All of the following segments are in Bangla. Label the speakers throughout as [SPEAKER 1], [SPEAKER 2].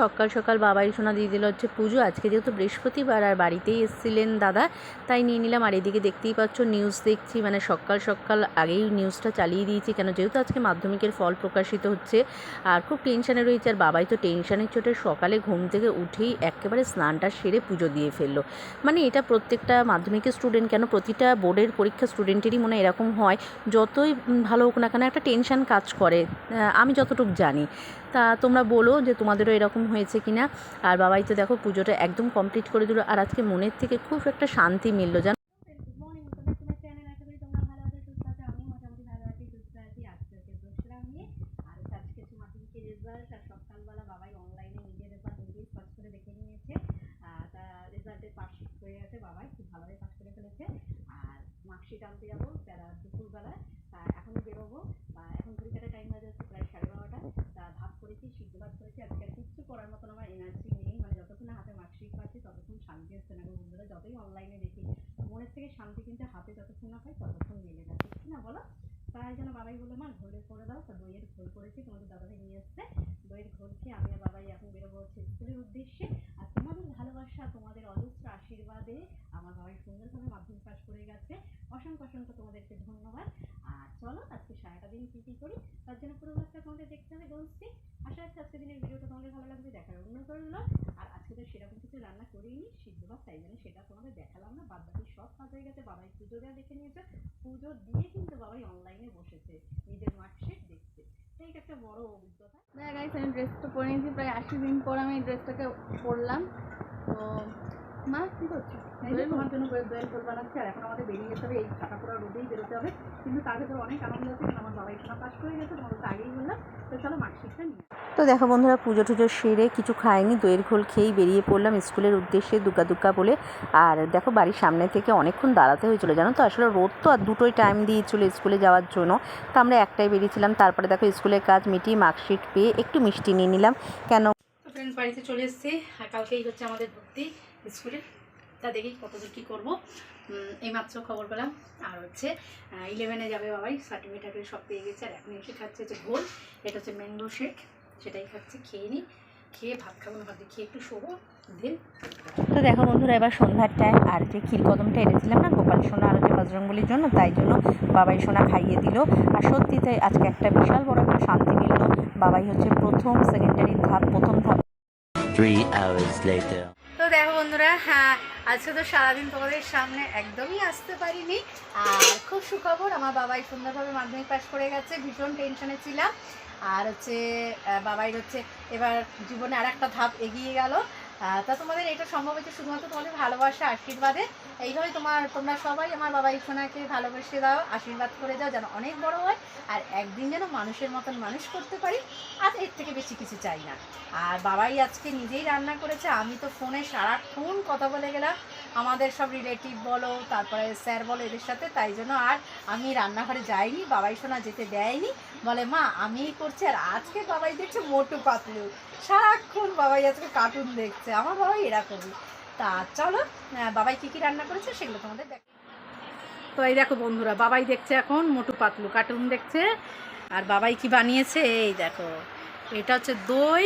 [SPEAKER 1] সকাল সকাল বাবাই সোনা দিয়ে দিল হচ্ছে পুজো। আজকে যেহেতু বৃহস্পতিবার আর বাড়িতেই এসেছিলেন দাদা, তাই নিয়ে নিলাম। আর এদিকে দেখতেই পাচ্ছ নিউজ দেখছি মানে সকাল সকাল আগেই নিউজটা চালিয়ে দিয়েছি, কেন যেহেতু আজকে মাধ্যমিকের ফল প্রকাশিত হচ্ছে। আর খুব টেনশানে রয়েছে, আর বাবাই তো টেনশানের চোটে সকালে ঘুম থেকে উঠেই একেবারে স্নানটা সেরে পুজো দিয়ে ফেলল। মানে এটা প্রত্যেকটা মাধ্যমিকের স্টুডেন্ট কেন প্রতিটা বোর্ডের পরীক্ষা স্টুডেন্টেরই মনে এরকম হয়। যতই ভালো হোক না কেন, একটা টেনশান কাজ করে। আমি যতটুকু জানি। তা তোমরা বলো যে তোমাদেরও এরকম হয়েছে কি না আর বাবাই তো দেখো পুজোটা একদম কমপ্লিট করে দিল। আর আজকে মনের থেকে খুব একটা শান্তি মিললো, জানো?
[SPEAKER 2] মার্কশিট আনতে যাব, তারা দুপুরবেলা তা এখনও বেরোবো বা এখন পরীক্ষাটা টাইম হয়ে যাচ্ছে প্রায় সাড়ে বারোটা তা ভাত করেছি সিদ্ধ ভাত করেছি আজকে আর কিচ্ছু করার মতন আমার এনার্জি নেই। মানে যতক্ষণ না হাতে মার্কশিট পাচ্ছি, ততক্ষণ শান্তি হচ্ছে না বন্ধুরা। যতই অনলাইনে দেখি, মনের থেকে শান্তি কিন্তু হাতে যতক্ষণ না পাই, ততক্ষণ মেলে না। ঠিক না বলো? তাই জন্য বাবাই বলল, মা ঘোলে করে দাও, তো দইয়ের ঘোল করেছি তোমাদের দাদাভাই নিয়ে এসছে। দইয়ের ঘোল খেয়ে আমি আর বাবাই এখন বেরোবো হচ্ছে স্কুলের উদ্দেশ্যে। আর তোমাদের ভালোবাসা, তোমাদের অজস্র আশীর্বাদে আমার বাবাই সুন্দরভাবে মাধ্যমিক পাস করে গেছে। অসংখ্য অসংখ্য তোমাদেরকে ধন্যবাদ। আর চলো, আজকে সারাটা দিন কী কী করি তার জন্য পুরো ব্লগটা তোমাদের দেখতে হবে বলছি আশা রাখছি আজকে দিনের ভিডিওটা তোমাদের ভালো লাগবে দেখার অন্য করল আর আজকে তো সেরকম কিছু রান্না করিনি সিদ্ধ ভাত তাই জন্য সেটা তোমাদের দেখালাম না বাদ বাকি সব কাজ হয়ে পুজো দেওয়া দেখে নিয়েছে। পুজো দিয়ে কিন্তু বাবাই অনলাইনে বসেছে নিজের মার্কশিট দেখতে তো এটা একটা বড় অভিজ্ঞতা।
[SPEAKER 3] হ্যাঁ গাইস আমি ড্রেসটা পরে নিয়েছি প্রায় আশি দিন পর আমি এই ড্রেসটাকে পরলাম। তো মা কি করছ?
[SPEAKER 2] এই যে তোমার জন্য করে দোয়েল ফুল বানাচ্ছি আর এখন আমাদের বেরিয়ে যেতে হবে এই ফাঁকা পোড়া রোদেই বেরোতে হবে। কিন্তু তার ভেতরে অনেক আনন্দ আছে কারণ আমার বাবাই সোনা পাস করে গেছে তোমাদের তো আগেই বললাম। তো চলো মার্কশিটটা নিয়ে
[SPEAKER 1] তো দেখো বন্ধুরা, পুজো টুজো সেরে কিছু খাইনি, দইয়ের ঘোল খেয়েই বেরিয়ে পড়লাম স্কুলের উদ্দেশ্যে দুগ্গা দুগ্গা বলে। আর দেখো বাড়ির সামনে থেকে অনেকক্ষণ দাঁড়াতে হয়েছিল, জানো তো? আসলে রোদ তো আর দুটোই টাইম দিয়েছিল স্কুলে যাওয়ার জন্য। তো আমরা একটাই বেরিয়েছিলাম, তারপরে দেখো স্কুলের কাজ মিটিয়ে মার্কশিট পেয়ে একটু মিষ্টি নিয়ে নিলাম। কেন?
[SPEAKER 2] তো ফ্রেন্ডস বাড়িতে চলে এসেছি। আর কালকেই হচ্ছে আমাদের ভর্তি স্কুলে। তা দেখি কতদূর কী করব। এইমাত্র খবর পেলাম। আর হচ্ছে ইলেভেনে যাবে বাবাই সার্টিফিকেট সব পেয়ে গেছে। আর এখন এসে খাচ্ছে হচ্ছে ঘোল, এটা হচ্ছে ম্যাঙ্গো শেক সেটাই খাচ্ছে খেয়ে নিই খেয়ে ভাত খাব না ভাত দিয়ে খেয়ে একটু শোবো দেন
[SPEAKER 1] তো দেখো বন্ধুরা এবার সন্ধ্যার টাইম আর যে ক্ষীরকদমটা এনেছিলাম না গোপাল সোনা আর হচ্ছে বজরঙ্গলির জন্য তাই জন্য বাবাই সোনা খাইয়ে দিল। আর সত্যি তাই আজকে একটা বিশাল বড় একটা শান্তি মিলল। বাবাই হচ্ছে প্রথম সেকেন্ডারি ধাপ প্রথম ধাপ.
[SPEAKER 2] তো দেখো বন্ধুরা হ্যাঁ আজকে তো সারাদিন তোমাদের সামনে একদমই আসতে পারিনি। আর খুব সুখবর আমার বাবাই সুন্দরভাবে মাধ্যমিক পাশ করে গেছে ভীষণ টেনশনে ছিলাম। আর হচ্ছে বাবাই হচ্ছে, এবার জীবনে আর একটা ধাপ এগিয়ে গেল। তা তোমাদের এটা সম্ভব হচ্ছে শুধুমাত্র তোমাদের ভালোবাসা, আশীর্বাদে? এইভাবে তোমার, তোমরা সবাই আমার বাবাই সোনাকে ভালোবেসে দাও, আশীর্বাদ করে দাও, যেন অনেক বড় হয়, আর একদিন যেন মানুষের মতন মানুষ করতে পারি আর এর থেকে বেশি কিছু চাই না। আর বাবাই আজকে নিজেই রান্না করেছে, আমি তো ফোনে সারাক্ষণ কথা বলে গেলাম আমাদের সব রিলেটিভ বলো, তারপরে স্যার বলো এদের সাথে, তাই জন্য আর আমি রান্নাঘরে যাইনি, বাবাই সোনা যেতে দেয়নি। বলে, মা, আমিই করছি আর আজকে বাবাই দেখছে মোটু পাতলু। সারাক্ষণ বাবাই আজকে কার্টুন দেখছে, আমার বাবাই এরকমই। তা চলো বাবাই কী কী রান্না করেছে সেগুলো তোমাদের দেখ তো এই দেখো বন্ধুরা, বাবাই দেখছে এখন মোটু পাতলু কার্টুন দেখছে, আর বাবাই কি বানিয়েছে? এই দেখো। এটা হচ্ছে দই।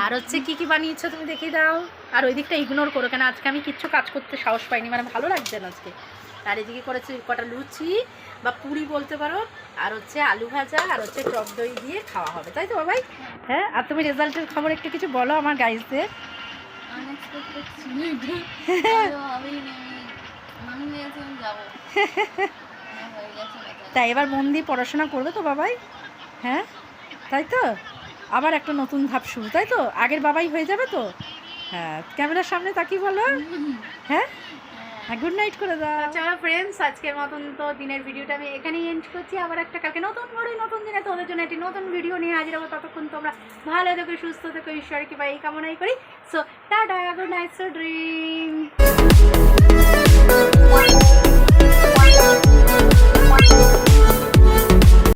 [SPEAKER 2] আর হচ্ছে কি কি বানিয়েছো তুমি দেখিয়ে দাও। আর ওই দিকটা ইগনোর করো কেন আজকে আমি কিচ্ছু কাজ করতে সাহস পাইনি। মানে ভালো লাগছে না আজকে। আর এদিকে করেছে কটা লুচি বা পুরি বলতে পারো আর হচ্ছে আলু ভাজা আর হচ্ছে টক দই দিয়ে খাওয়া হবে। তাই তো বাবাই? হ্যাঁ আর তুমি রেজাল্টের খবর একটু কিছু বলো আমার গাইজদের
[SPEAKER 3] হয়ে।
[SPEAKER 2] তাই এবার মন দিয়ে পড়াশোনা করবে তো বাবাই? হ্যাঁ? তাই তো? আবার একটা নতুন ধাপ শুরু, তাই তো? আগের বাবাই হয়ে যাবে তো? হ্যাঁ ক্যামেরার সামনে তাকি বলো। হ্যাঁ? হ্যাঁ গুড নাইট করে দাও। চলো ফ্রেন্ডস আজকের মতন তো দিনের ভিডিওটা আমি এখানেই এন্ড করছি। আবার একটা কালকে নতুন বড়ই নতুন দিনে তোমাদের জন্য একটি নতুন ভিডিও নিয়ে হাজির হব। ততক্ষণ তোমরা ভালো থেকো, সুস্থ থেকো, ঈশ্বরের কি এই কামনাই করি। So tata good night so dream